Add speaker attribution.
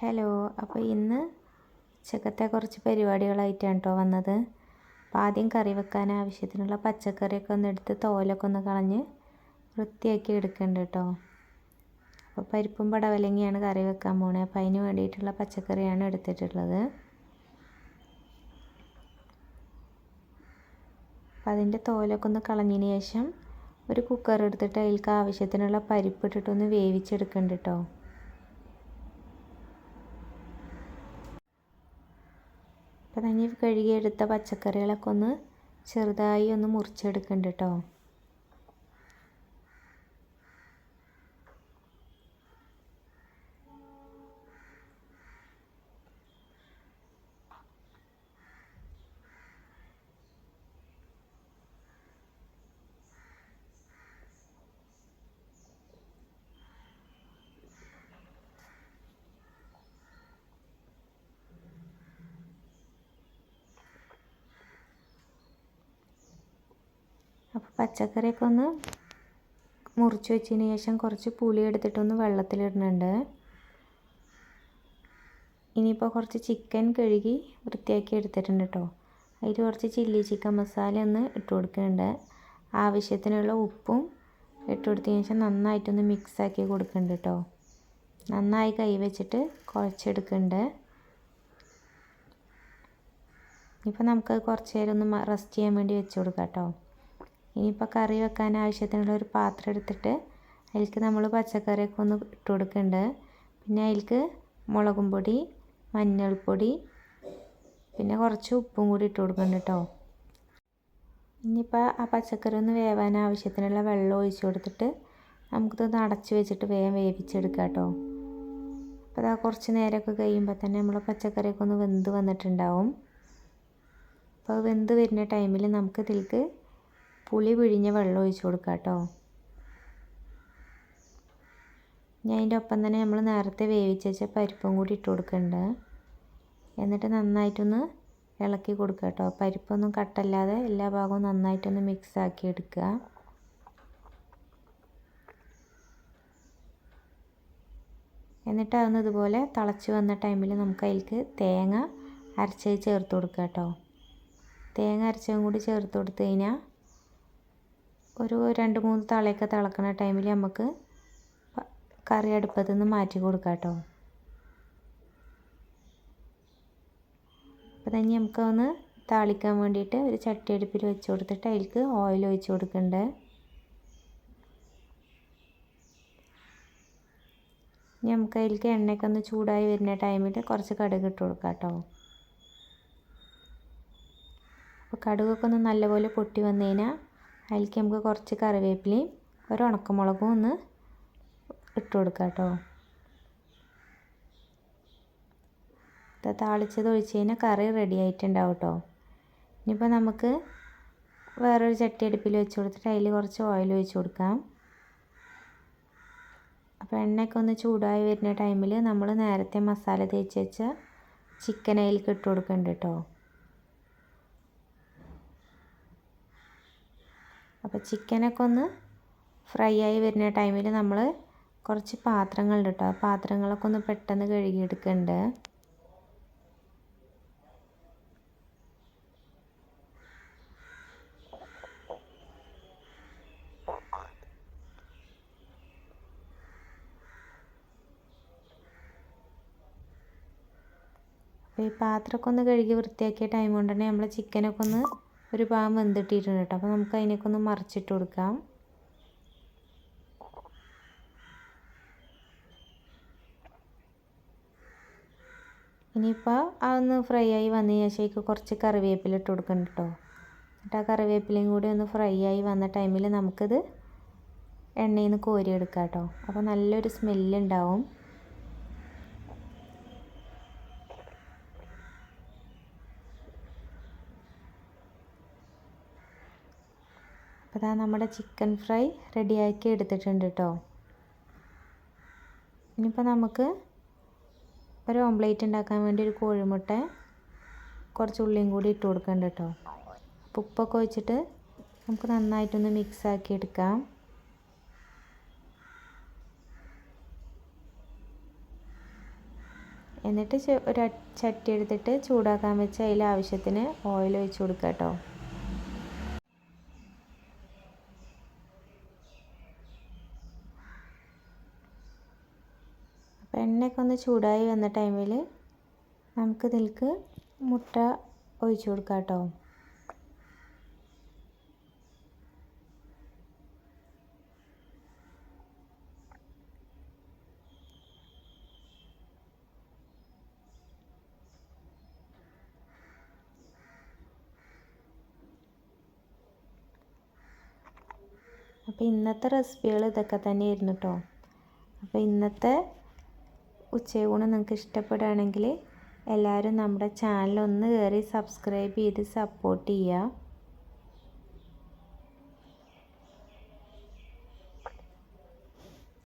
Speaker 1: Hello അപ്പോൾ ഇന്ന് ഉച്ചക്കത്തെ കുറച്ച് പരിപാടികളായിട്ടാണ് കേട്ടോ വന്നത്. അപ്പോൾ ആദ്യം കറി വെക്കാൻ ആവശ്യത്തിനുള്ള പച്ചക്കറിയൊക്കെ ഒന്ന് എടുത്ത് തോലൊക്കെ ഒന്ന് കളഞ്ഞ് വൃത്തിയാക്കി എടുക്കേണ്ട കേട്ടോ അപ്പോൾ പരിപ്പും പടവലങ്ങിയാണ് കറി വെക്കാൻ പോണേ. അപ്പോൾ അതിന് വേണ്ടിയിട്ടുള്ള പച്ചക്കറിയാണ് എടുത്തിട്ടുള്ളത്. അപ്പോൾ അതിന്റെ തോലൊക്കെ ഒന്ന് കളഞ്ഞതിന് ശേഷം ഒരു കുക്കർ എടുത്തിട്ട് അതിൽക്ക് ആവശ്യത്തിനുള്ള പരിപ്പ് ഇട്ടിട്ടൊന്ന് വേവിച്ചെടുക്കേണ്ട കേട്ടോ അപ്പോൾ തന്നെ കഴുകിയെടുത്ത പച്ചക്കറികളൊക്കെ ഒന്ന് ചെറുതായി ഒന്ന് മുറിച്ചെടുക്കുന്നുണ്ട് കേട്ടോ അപ്പോൾ പച്ചക്കറിയൊക്കെ ഒന്ന് മുറിച്ച് വെച്ചതിന് ശേഷം കുറച്ച് പുളി എടുത്തിട്ടൊന്ന് വെള്ളത്തിലിടുന്നുണ്ട് ഇനിയിപ്പോൾ കുറച്ച് ചിക്കൻ കഴുകി വൃത്തിയാക്കി എടുത്തിട്ടുണ്ട് കേട്ടോ അതിൽ കുറച്ച് ചില്ലി ചിക്കൻ മസാല ഒന്ന് ഇട്ട് കൊടുക്കുന്നുണ്ട്. ആവശ്യത്തിനുള്ള ഉപ്പും ഇട്ട് കൊടുത്തതിന് ശേഷം നന്നായിട്ടൊന്ന് മിക്സാക്കി കൊടുക്കുന്നുണ്ട് കേട്ടോ നന്നായി കൈ വെച്ചിട്ട് കുഴച്ചെടുക്കുന്നുണ്ട്. ഇപ്പോൾ നമുക്ക് കുറച്ച് നേരം ഒന്ന് റെസ്റ്റ് ചെയ്യാൻ വേണ്ടി വെച്ച് കൊടുക്കാം കേട്ടോ ഇനിയിപ്പോൾ കറി വെക്കാൻ ആവശ്യത്തിനുള്ള ഒരു പാത്രം എടുത്തിട്ട് അതിലേക്ക് നമ്മൾ പച്ചക്കറിയൊക്കെ ഒന്ന് ഇട്ട് കൊടുക്കുന്നുണ്ട് പിന്നെ അതിലേക്ക് മുളകും പൊടി മഞ്ഞൾപ്പൊടി പിന്നെ കുറച്ച് ഉപ്പും കൂടി ഇട്ട് കൊടുക്കുന്നുണ്ട് കേട്ടോ ഇനിയിപ്പോൾ ആ പച്ചക്കറി ഒന്ന് വേവാൻ ആവശ്യത്തിനുള്ള വെള്ളം ഒഴിച്ച് കൊടുത്തിട്ട് നമുക്കിതൊന്ന് അടച്ച് വെച്ചിട്ട് വേഗം വേവിച്ചെടുക്കാം കേട്ടോ അപ്പോൾ അതാ കുറച്ച് നേരമൊക്കെ കഴിയുമ്പോൾ തന്നെ നമ്മൾ പച്ചക്കറിയൊക്കെ ഒന്ന് വെന്ത് വന്നിട്ടുണ്ടാവും. അപ്പോൾ വെന്ത് വരുന്ന ടൈമിൽ നമുക്ക് ഇതിലേക്ക് പുളി പിഴിഞ്ഞ വെള്ളം ഒഴിച്ച് കൊടുക്കുക കേട്ടോ ഞാൻ അതിന്റെ ഒപ്പം തന്നെ നമ്മൾ നേരത്തെ വേവിച്ച് വെച്ച പരിപ്പും കൂടി ഇട്ട് കൊടുക്കുന്നുണ്ട് എന്നിട്ട് നന്നായിട്ടൊന്ന് ഇളക്കി കൊടുക്കുക കേട്ടോ പരിപ്പൊന്നും കട്ടല്ലാതെ എല്ലാ ഭാഗവും നന്നായിട്ടൊന്ന് മിക്സ് ആക്കി എടുക്കുക എന്നിട്ട് അതൊന്ന് ഇതുപോലെ തിളച്ച് വന്ന ടൈമിൽ നമുക്ക് അതിലേക്ക് തേങ്ങ അരച്ചത് ചേർത്ത് കൊടുക്കുക കേട്ടോ തേങ്ങ അരച്ചതും കൂടി ചേർത്ത് കൊടുത്തു കഴിഞ്ഞാൽ ഒരു രണ്ട് മൂന്ന് തളയൊക്കെ തിളക്കുന്ന ടൈമിൽ നമുക്ക് കറി അടുപ്പത്തു നിന്ന് മാറ്റി കൊടുക്കാം കേട്ടോ അപ്പോൾ തന്നെ നമുക്ക് ഒന്ന് താളിക്കാൻ വേണ്ടിയിട്ട് ഒരു ചട്ടി അടുപ്പിൽ വെച്ച് കൊടുത്തിട്ട് അതിലേക്ക് ഓയിൽ ഒഴിച്ച് കൊടുക്കണ്ട. നമുക്ക് അതിലേക്ക് എണ്ണയൊക്കെ ഒന്ന് ചൂടായി വരുന്ന ടൈമിൽ കുറച്ച് കടുക് ഇട്ട് കൊടുക്കാം കേട്ടോ അപ്പോൾ കടുകൊക്കെ ഒന്ന് നല്ലപോലെ പൊട്ടി വന്നു കഴിഞ്ഞാൽ അതിലേക്ക് നമുക്ക് കുറച്ച് കറിവേപ്പിലയും ഒരു ഉണക്കമുളകും ഒന്ന് ഇട്ട് കൊടുക്കാം കേട്ടോ. താളിച്ചത് ഒഴിച്ച് കഴിഞ്ഞാൽ കറി റെഡി ആയിട്ടുണ്ടാവും കേട്ടോ. ഇനിയിപ്പോൾ നമുക്ക് വേറൊരു ചട്ടി അടുപ്പിൽ വെച്ച് കൊടുത്തിട്ട് അതിൽ കുറച്ച് ഓയിൽ ഒഴിച്ച് കൊടുക്കാം. അപ്പോൾ എണ്ണയൊക്കെ ഒന്ന് ചൂടായി വരുന്ന ടൈമിൽ നമ്മൾ നേരത്തെ മസാല തേച്ച് വെച്ച ചിക്കൻ അതിലേക്ക് ഇട്ട് കൊടുക്കുന്നുണ്ട് കേട്ടോ. അപ്പോൾ ചിക്കനൊക്കെ ഒന്ന് ഫ്രൈ ആയി വരുന്ന ടൈമിൽ നമ്മൾ കുറച്ച് പാത്രങ്ങളുണ്ട് കേട്ടോ ആ പാത്രങ്ങളൊക്കെ ഒന്ന് പെട്ടെന്ന് കഴുകിയെടുക്കുന്നുണ്ട് അപ്പോൾ ഈ പാത്രമൊക്കെ ഒന്ന് കഴുകി വൃത്തിയാക്കിയ ടൈം കൊണ്ട് തന്നെ നമ്മൾ ചിക്കനൊക്കെ ഒന്ന് ഒരു പാവം വെന്തിട്ടിട്ടുണ്ട് കേട്ടോ. അപ്പോൾ നമുക്ക് അതിനൊക്കെ ഒന്ന് മറിച്ചിട്ട് കൊടുക്കാം. ഇനിയിപ്പോൾ അതൊന്ന് ഫ്രൈ ആയി വന്നതിന് ശേഷം കുറച്ച് കറിവേപ്പില ഇട്ട് കൊടുക്കണം കേട്ടോ. എന്നിട്ട് ആ കറിവേപ്പിലയും കൂടി ഒന്ന് ഫ്രൈ ആയി വന്ന ടൈമിൽ നമുക്കിത് എണ്ണയിൽ നിന്ന് കോരിയെടുക്കാം കേട്ടോ. അപ്പോൾ നല്ലൊരു സ്മെല്ലുണ്ടാവും ഇതാ നമ്മുടെ ചിക്കൻ ഫ്രൈ റെഡിയാക്കി എടുത്തിട്ടുണ്ട് കേട്ടോ ഇനിയിപ്പോൾ നമുക്ക് ഒരു ഓംപ്ലേറ്റ് ഉണ്ടാക്കാൻ വേണ്ടി ഒരു കോഴിമുട്ട കുറച്ച് ഉള്ളിയും കൂടി ഇട്ട് കൊടുക്കേണ്ട കേട്ടോ അപ്പോൾ ഉപ്പൊക്കെ വെച്ചിട്ട് നമുക്ക് നന്നായിട്ടൊന്ന് മിക്സ് ആക്കി എടുക്കാം. എന്നിട്ട് ഒരു ചട്ടി എടുത്തിട്ട് ചൂടാക്കാൻ വെച്ച് അതിൽ ആവശ്യത്തിന് ഓയിൽ ഒഴിച്ച് കൊടുക്കാം കേട്ടോ അപ്പോൾ എണ്ണയൊക്കെ ഒന്ന് ചൂടായി വന്ന ടൈമിൽ നമുക്ക് ഇതിലേക്ക് മുട്ട ഒഴിച്ചു കൊടുക്കാം കേട്ടോ. അപ്പോൾ ഇന്നത്തെ റെസിപ്പികൾ ഇതൊക്കെ തന്നെയായിരുന്നു കേട്ടോ. അപ്പോൾ ഇന്നത്തെ ഉച്ചയൂണ് നിങ്ങൾക്ക് ഇഷ്ടപ്പെടുകയാണെങ്കിൽ എല്ലാവരും നമ്മുടെ ചാനൽ ഒന്ന് കയറി സബ്സ്ക്രൈബ് ചെയ്ത് സപ്പോർട്ട് ചെയ്യുക.